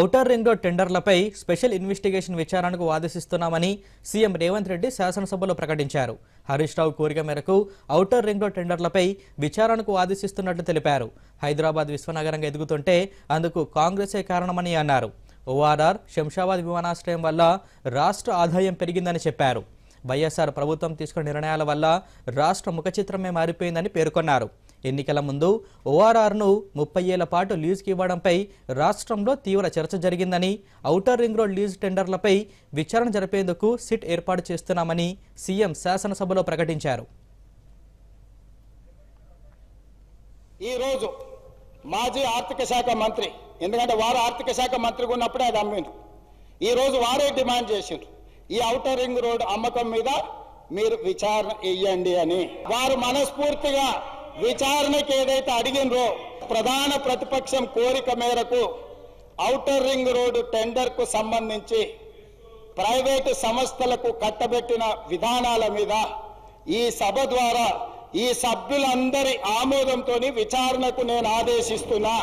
Outer ring road టెండర్లపై special investigation విచారణకు ఆదేశిస్తున్నామని సీఎం రేవంత్ రెడ్డి శాసనసభలో ప్రకటించారు. హరీష్ రావు కోరిక మేరకు ఔటర్ రింగ్ రోడ్ టెండర్లపై విచారణకు ఆదేశిస్తున్నట్లు తెలిపారు. హైదరాబాద్ విశ్వనగరంగా ఎదుగుతుంటే అందుకు కాంగ్రెసే కారణమని అన్నారు. ఓఆర్ఆర్ శంషాబాద్ విమానాశ్రయం వల్ల రాష్ట్ర ఆదాయం పెరిగిందని చెప్పారు. వైఎస్ఆర్ ప్రభుత్వం తీసుకున్న నిర్ణయాల వల్ల రాష్ట్ర ముఖచిత్రమే మారిపోయిందని పేర్కొన్నారు. ఎన్నికల ముందు ఓఆర్ఆర్ను ముప్పై ఏళ్ళ పాటు లీజుకి ఇవ్వడంపై రాష్ట్రంలో తీవ్ర చర్చ జరిగిందని ఔటర్ రింగ్ రోడ్ లీజ్ టెండర్లపై విచారణ జరిపేందుకు సిట్ ఏర్పాటు చేస్తున్నామని సీఎం శాసనసభలో ప్రకటించారు. ఈరోజు మాజీ ఆర్థిక శాఖ మంత్రి ఎందుకంటే వారు ఆర్థిక శాఖ మంత్రిగా ఉన్నప్పుడే అది అమ్మింది ఈరోజు వారే డిమాండ్ చేసిండ్రు. ఈ ఔటర్ రింగ్ రోడ్ అమ్మకం మీద మీరు విచారణ ఇయ్యండి అని. వారు మనస్ఫూర్తిగా విచారణకి ఏదైతే అడిగినరో ప్రధాన ప్రతిపక్షం కోరిక మేరకు ఔటర్ రింగ్ రోడ్డు టెండర్కు సంబంధించి ప్రైవేటు సంస్థలకు కట్టబెట్టిన విధానాల మీద ఈ సభ ద్వారా ఈ సభ్యులందరి ఆమోదంతో విచారణకు నేను ఆదేశిస్తున్నా.